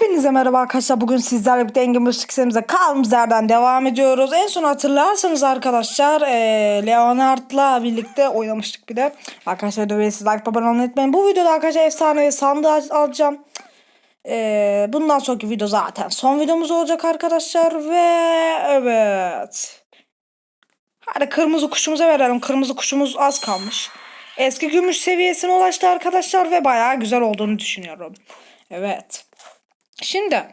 Hepinize merhaba arkadaşlar. Bugün sizlerle birlikte Engin Müziklerimize kaldığımız yerden devam ediyoruz. En son hatırlarsanız arkadaşlar eee Leonard'la birlikte oynamıştık bir de. Arkadaşlar videoyu siz like olmayı unutmayın. Bu videoda arkadaşlar efsane ve sandığı al- alacağım. Eee, bundan sonraki video zaten son videomuz olacak arkadaşlar. Ve evet. Hadi kırmızı kuşumuza verelim. Kırmızı kuşumuz az kalmış. Eski gümüş seviyesine ulaştı arkadaşlar ve bayağı güzel olduğunu düşünüyorum. Evet. Şimdi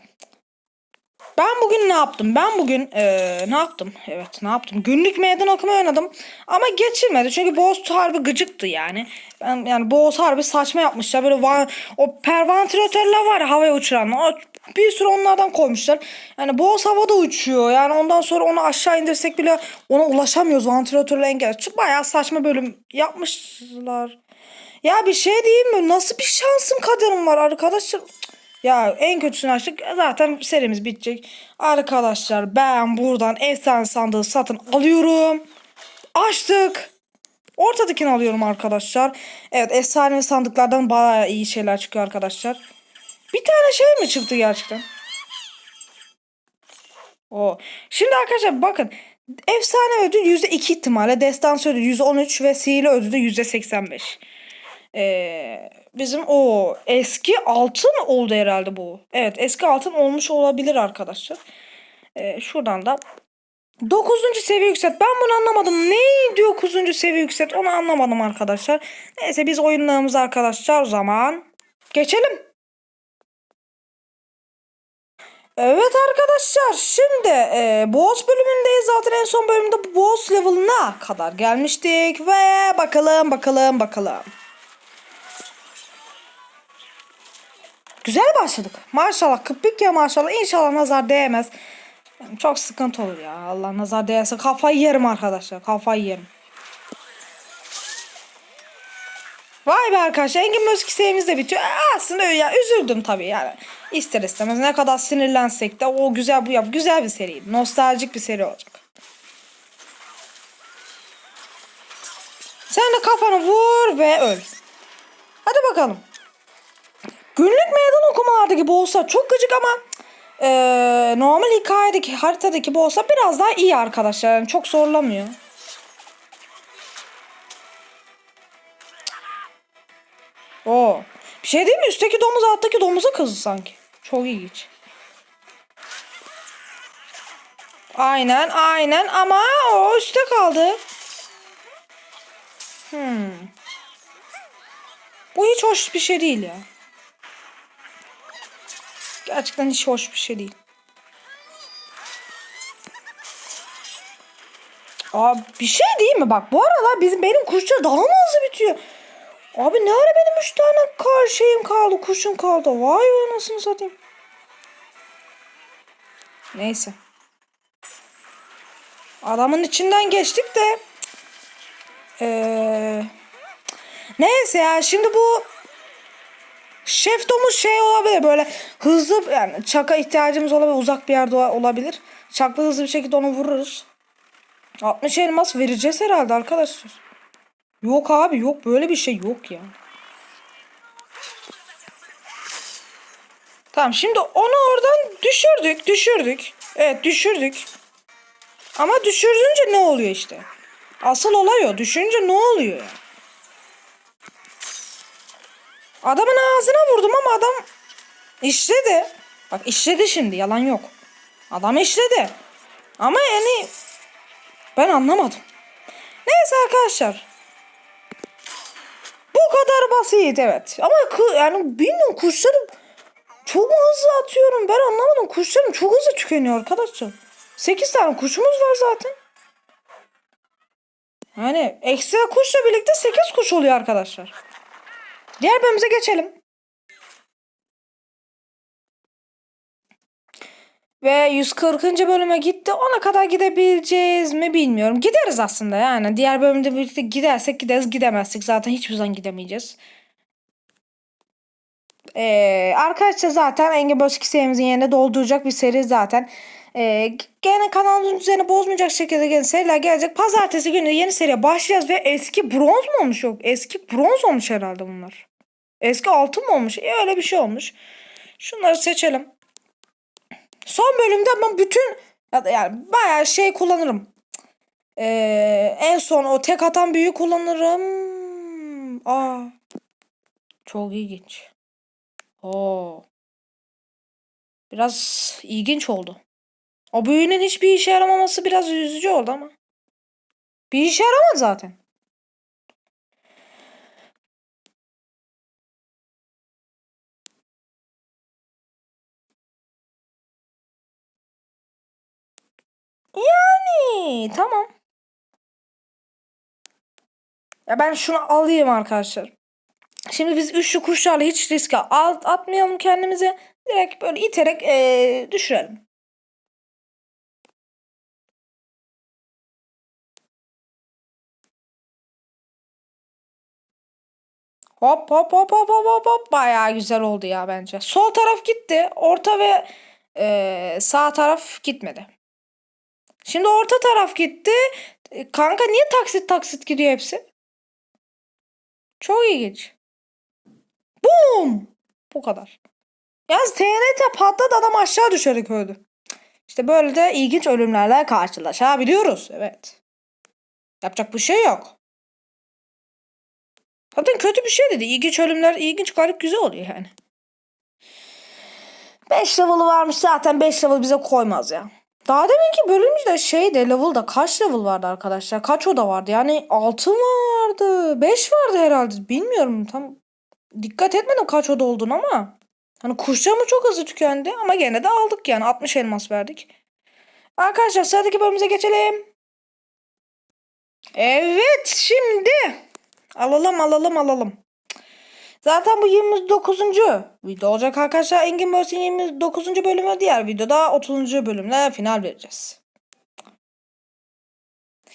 ben bugün ne yaptım? Ben bugün eee, ne yaptım? Evet ne yaptım? Günlük meydan okuma oynadım. Ama geçilmedi. Çünkü Boğaz harbi gıcıktı yani. Ben, yani Boğaz harbi saçma yapmışlar. Böyle va- o pervantilatörler var ya havaya uçuran. O, bir sürü onlardan koymuşlar. Yani Boğaz havada uçuyor. Yani ondan sonra onu aşağı indirsek bile ona ulaşamıyoruz. Vantilatörle engel. Çok bayağı saçma bölüm yapmışlar. Ya bir şey diyeyim mi? Nasıl bir şansım kaderim var arkadaşlar. Cık. Ya en kötüsünü açtık. Zaten serimiz bitecek. Arkadaşlar ben buradan efsane sandığı satın alıyorum. Açtık. Ortadakini alıyorum arkadaşlar. Evet efsane sandıklardan bayağı iyi şeyler çıkıyor arkadaşlar. Bir tane şey mi çıktı gerçekten? O. Şimdi arkadaşlar bakın. Efsane ödül %2 ihtimalle. Destansı ödül %13 ve sihirli ödül de %85. Ee, bizim o eski altın oldu herhalde bu. Evet eski altın olmuş olabilir arkadaşlar. Ee, şuradan da 9. seviye yükselt. Ben bunu anlamadım. Ne diyor 9. seviye yükselt? Onu anlamadım arkadaşlar. Neyse biz oyunlarımızı arkadaşlar o zaman geçelim. Evet arkadaşlar şimdi e, boss bölümündeyiz zaten en son bölümde boss level'ına kadar gelmiştik ve bakalım bakalım bakalım. Güzel başladık. Maşallah kıpık ya maşallah inşallah nazar değmez. Çok sıkıntı olur ya Allah nazar değerse kafayı yerim arkadaşlar kafayı yerim. Vay be arkadaşlar Engin Müzik serimiz de bitiyor. Aa, Aslında ya üzüldüm tabii yani. İster istemez ne kadar sinirlensek de o güzel bu yap güzel bir seriydi. Nostaljik bir seri olacak. Sen de kafanı vur ve öl. Hadi bakalım. Günlük meydan okumalardaki bosslar çok gıcık ama eee, normal hikayedeki haritadaki bosslar biraz daha iyi arkadaşlar. Yani çok zorlamıyor. Oo. Bir şey değil mi? Üstteki domuz alttaki domuza kızdı sanki. Çok ilginç. Aynen aynen ama o üstte kaldı. Hmm. Bu hiç hoş bir şey değil ya. Gerçekten hiç hoş bir şey değil. Abi bir şey değil mi? Bak bu aralar bizim benim kuşlar daha mı hızlı bitiyor? Abi ne ara benim üç tane kar şeyim kaldı, kuşum kaldı. Vay anasını satayım. Neyse. Adamın içinden geçtik de. Ee, neyse ya şimdi bu Şef domuz şey olabilir böyle hızlı yani çaka ihtiyacımız olabilir uzak bir yerde olabilir. Çakla hızlı bir şekilde onu vururuz. 60 elmas vereceğiz herhalde arkadaşlar. Yok abi yok böyle bir şey yok ya. Tamam şimdi onu oradan düşürdük düşürdük. Evet düşürdük. Ama düşürünce ne oluyor işte? Asıl olay o. Düşünce ne oluyor? Adamın ağzına vurdum ama adam işledi. Bak işledi şimdi yalan yok. Adam işledi. Ama yani ben anlamadım. Neyse arkadaşlar. Bu kadar basit evet. Ama yani bilmiyorum kuşlarım çok hızlı atıyorum ben anlamadım. Kuşlarım çok hızlı tükeniyor arkadaşlar. 8 tane kuşumuz var zaten. Yani ekstra kuşla birlikte 8 kuş oluyor arkadaşlar. Diğer bölümümüze geçelim. Ve 140. bölüme gitti. Ona kadar gidebileceğiz mi bilmiyorum. Gideriz aslında yani. Diğer bölümde birlikte gidersek gideriz. Gidemezsek zaten hiçbir zaman gidemeyeceğiz. Ee, arkadaşlar zaten Engin Bozki serimizin yerine dolduracak bir seri zaten. Ee, gene kanalımızın üzerine bozmayacak şekilde yeni seriler gelecek. Pazartesi günü yeni seriye başlayacağız ve eski bronz mu olmuş yok? Eski bronz olmuş herhalde bunlar. Eski altın mı olmuş? E, öyle bir şey olmuş. Şunları seçelim. Son bölümde ben bütün yani bayağı şey kullanırım. Ee, en son o tek atan büyüyü kullanırım. Aa. Çok ilginç. Oo. Biraz ilginç oldu. O büyünün hiçbir işe yaramaması biraz üzücü oldu ama. Bir işe yaramadı zaten. Yani tamam. Ya ben şunu alayım arkadaşlar. Şimdi biz üçlü kuşlarla hiç riske at, atmayalım kendimize. Direkt böyle iterek ee, düşürelim. Hop hop hop hop hop hop hop. Bayağı güzel oldu ya bence. Sol taraf gitti. Orta ve ee, sağ taraf gitmedi. Şimdi orta taraf gitti. E, Kanka niye taksit taksit gidiyor hepsi? Çok ilginç. Boom! Bu kadar. Yalnız TNT patladı adam aşağı düşerek öldü. İşte böyle de ilginç ölümlerle karşılaşabiliyoruz. Evet. Yapacak bir şey yok. Zaten kötü bir şey dedi. İlginç ölümler ilginç garip güzel oluyor yani. 5 level'ı varmış zaten 5 level bize koymaz ya. Daha deminki bölümde şeyde level'da kaç level vardı arkadaşlar? Kaç oda vardı? Yani 6 mı vardı? 5 vardı herhalde. Bilmiyorum tam dikkat etmedim kaç oda olduğunu ama. Hani kuşlarımız çok hızlı tükendi ama gene de aldık yani 60 elmas verdik. Arkadaşlar sıradaki bölümümüze geçelim. Evet şimdi alalım alalım alalım. Zaten bu 29. video olacak arkadaşlar. Engin Börs'ün 29. bölümü diğer videoda 30. bölümle final vereceğiz.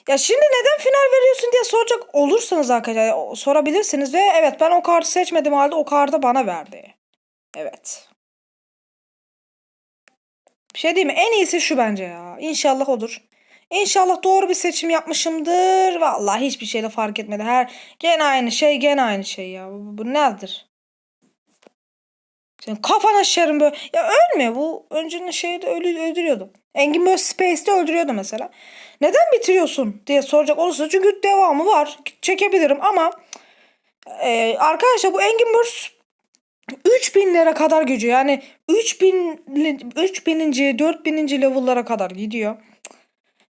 Ya şimdi neden final veriyorsun diye soracak olursanız arkadaşlar sorabilirsiniz ve evet ben o kartı seçmedim halde o kartı bana verdi. Evet. Bir şey diyeyim mi? En iyisi şu bence ya. İnşallah olur. İnşallah doğru bir seçim yapmışımdır. Vallahi hiçbir şey de fark etmedi. Her gene aynı şey, gene aynı şey ya. Bu, bu nedir? Senin kafana şerim böyle. Ya ölme bu. Önceden şeyde ölü öldürüyordu. Engin böyle Space'te öldürüyordu mesela. Neden bitiriyorsun diye soracak olursa çünkü devamı var. Çekebilirim ama e, arkadaşlar bu Engin Burst 3000 lira kadar gücü yani 3000 3000. 4000. level'lara kadar gidiyor.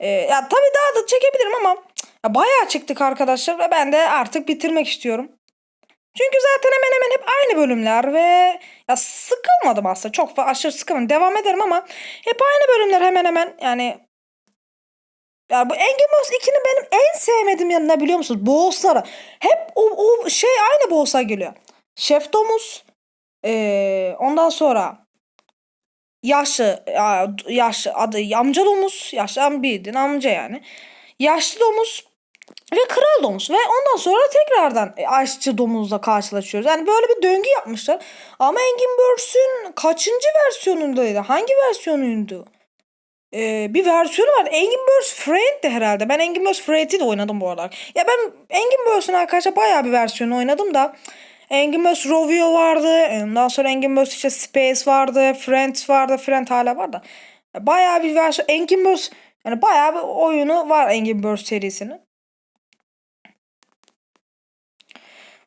Ee, ya tabii daha da çekebilirim ama ya bayağı çıktık arkadaşlar ve ben de artık bitirmek istiyorum. Çünkü zaten hemen hemen hep aynı bölümler ve ya sıkılmadım aslında. Çok aşırı sıkılmadım. Devam ederim ama hep aynı bölümler hemen hemen yani ya bu Engin Boss 2'nin benim en sevmediğim yanı ne biliyor musunuz? Boss'ları. Hep o, o şey aynı boss'a geliyor. Şef Domuz. Ee, ondan sonra yaşlı ya, yaşlı adı amca domuz yaşlı bildin amca yani yaşlı domuz ve kral domuz ve ondan sonra tekrardan aşçı domuzla karşılaşıyoruz. Yani böyle bir döngü yapmışlar. Ama Engin Burst'ün kaçıncı versiyonundaydı? Hangi versiyonuydu? Ee, bir versiyonu var. Engin Burst Friend'di herhalde. Ben Engin Burst Friend'i de oynadım bu arada. Ya ben Engin Burst'un arkadaşlar bayağı bir versiyonu oynadım da Engin Burst Rovio vardı. Ondan sonra Engin Burst işte Space vardı. Friends vardı. Friend hala var da. Bayağı bir versiyon. Engin Burst yani bayağı bir oyunu var Engin Burst serisinin.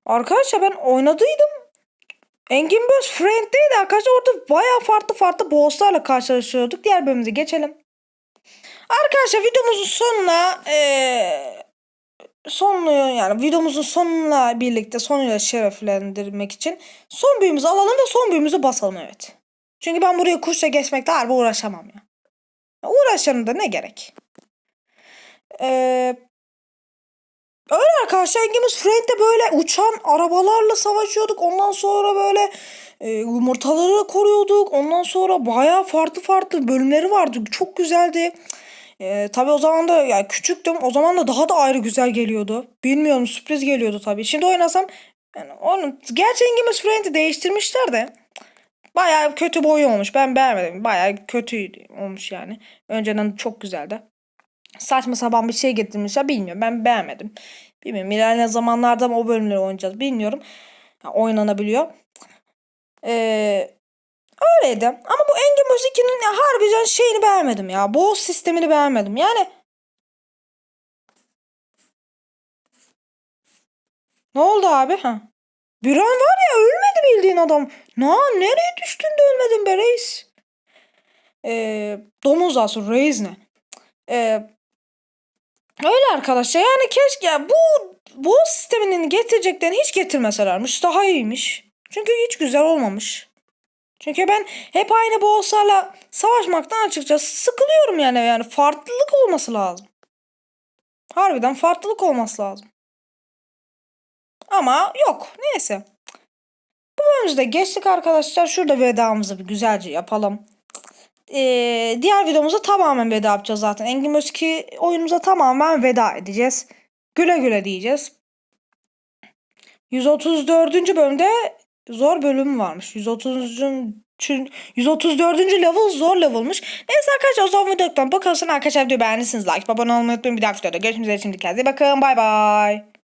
Arkadaşlar ben oynadıydım. Engin Burst Friend'deydi arkadaşlar. Orada bayağı farklı farklı bosslarla karşılaşıyorduk. Diğer bölümümüze geçelim. Arkadaşlar videomuzun sonuna ee, sonlu yani videomuzun sonuna birlikte sonuyla şereflendirmek için son büyümüzü alalım ve son büyümüzü basalım evet. Çünkü ben buraya kuşla geçmekte harbi uğraşamam ya. ya uğraşanın da ne gerek? Ee, öyle arkadaşlar Engimiz Fred'de böyle uçan arabalarla savaşıyorduk. Ondan sonra böyle e, yumurtaları koruyorduk. Ondan sonra bayağı farklı farklı bölümleri vardı. Çok güzeldi. Ee, tabii o zaman da ya küçüktüm. O zaman da daha da ayrı güzel geliyordu. Bilmiyorum sürpriz geliyordu tabii. Şimdi oynasam yani onun gerçi İngiliz Friend'i değiştirmişler de bayağı kötü bir oyun olmuş. Ben beğenmedim. Bayağı kötü olmuş yani. Önceden çok güzeldi. Saçma sapan bir şey getirmişler. Bilmiyorum. Ben beğenmedim. Bilmiyorum. İlerleyen zamanlarda mı o bölümleri oynayacağız bilmiyorum. Yani oynanabiliyor. Ee, Öyleydi. Ama bu Engin Boss 2'nin ya harbiden şeyini beğenmedim ya. Boss sistemini beğenmedim. Yani Ne oldu abi? Ha. Büren var ya ölmedi bildiğin adam. Na nereye düştün de ölmedin be reis? Ee, domuz asıl reis ne? Ee, öyle arkadaşlar yani keşke bu bu sisteminin getireceklerini hiç getirmeselermiş daha iyiymiş. Çünkü hiç güzel olmamış. Çünkü ben hep aynı bosslarla savaşmaktan açıkçası sıkılıyorum yani yani farklılık olması lazım. Harbiden farklılık olması lazım. Ama yok. Neyse. Bu bölümümüzde geçtik arkadaşlar. Şurada vedamızı bir güzelce yapalım. Ee, diğer videomuzda tamamen veda yapacağız zaten. Engin 2 oyunumuza tamamen veda edeceğiz. Güle güle diyeceğiz. 134. bölümde zor bölüm varmış. 130. 134. level zor level'mış. Neyse arkadaşlar o zaman videodan bakalım arkadaşlar videoyu beğendiyseniz like abone olmayı unutmayın. Bir dahaki videoda görüşmek üzere şimdi kendinize bakın. Bay bay.